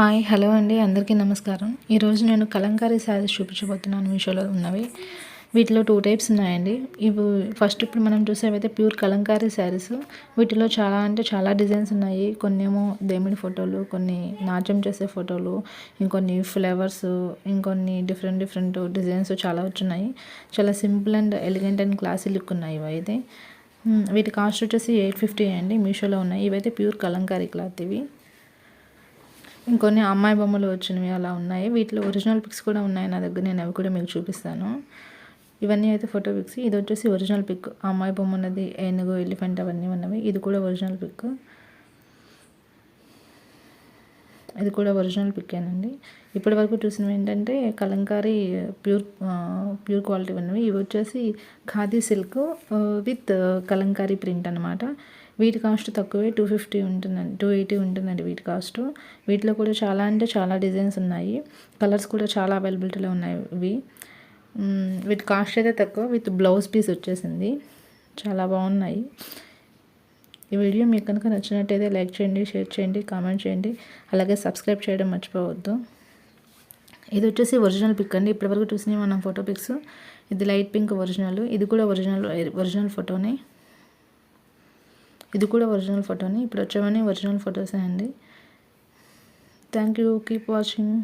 Hi hello అండి. అందరికీ నమస్కారం. ఈరోజు నేను కలంకారీ శారీస్ చూపించబోతున్నాను మీషోలో ఉన్నవి. వీటిలో టూ టైప్స్ ఉన్నాయండి. ఇవి ఫస్ట్ ఇప్పుడు మనం చూసేవైతే ప్యూర్ కలంకారీ శారీస్. వీటిలో చాలా అంటే చాలా డిజైన్స్ ఉన్నాయి. కొన్ని ఏమో దేమిడి ఫోటోలు కొన్ని నాట్యం చేసే ఫోటోలు ఇంకొన్ని ఫ్లేవర్స్ ఇంకొన్ని డిఫరెంట్ డిఫరెంట్ డిజైన్స్ చాలా వచ్చున్నాయి చాలా simple and elegant and classy look ఉన్నాయి ఇవి అయితే. వీటి కాస్ట్ వచ్చేసి ఎయిట్ ఫిఫ్టీ అండి మీషోలో ఉన్నాయి. ఇవైతే ప్యూర్ కలంకారీ క్లాత్ ఇవి. ఇంకొన్ని అమ్మాయి బొమ్మలు వచ్చినవి అలా ఉన్నాయి. వీటిలో ఒరిజినల్ పిక్స్ కూడా ఉన్నాయి నా దగ్గర. నేను అవి కూడా మీకు చూపిస్తాను. ఇవన్నీ అయితే ఫోటో పిక్స్ ఇది వచ్చేసి ఒరిజినల్ పిక్ అమ్మాయి బొమ్మ ఉన్నది ఏనుగు ఎలిఫెంట్ అవన్నీ ఉన్నవి. ఇది కూడా ఒరిజినల్ పిక్ ఇది కూడా ఒరిజినల్ పిక్కేనండి ఇప్పటి వరకు చూసినవి ఏంటంటే కలంకారీ ప్యూర్ ప్యూర్ క్వాలిటీ ఉన్నవి. ఇవి వచ్చేసి khadi silk with Kalamkari print అనమాట వీటి కాస్ట్ తక్కువే టూ ఫిఫ్టీ ఉంటుందండి టూ ఎయిటీ ఉంటుందండి వీటి కాస్ట్. వీటిలో కూడా చాలా అంటే చాలా డిజైన్స్ ఉన్నాయి. కలర్స్ కూడా చాలా అవైలబిలిటీలో ఉన్నాయి ఇవి. వీటి కాస్ట్ అయితే తక్కువ విత్ బ్లౌజ్ పీస్ వచ్చేసింది. చాలా బాగున్నాయి. ఈ వీడియో మీకు కనుక నచ్చినట్టయితే లైక్ చేయండి షేర్ చేయండి కామెంట్ చేయండి. అలాగే సబ్స్క్రైబ్ చేయడం మర్చిపోవద్దు. ఇది వచ్చేసి ఒరిజినల్ పిక్ అండి. ఇప్పటివరకు చూసిన మనం ఫోటో పిక్స్. ఇది లైట్ పింక్ ఒరిజినల్. ఇది కూడా ఒరిజినల్ ఒరిజినల్ ఫోటోనే. ఇది కూడా ఒరిజినల్ ఫోటోని. ఇప్పుడు వచ్చేవన్నీ ఒరిజినల్ ఫొటోసే అండి. Thank you keep watching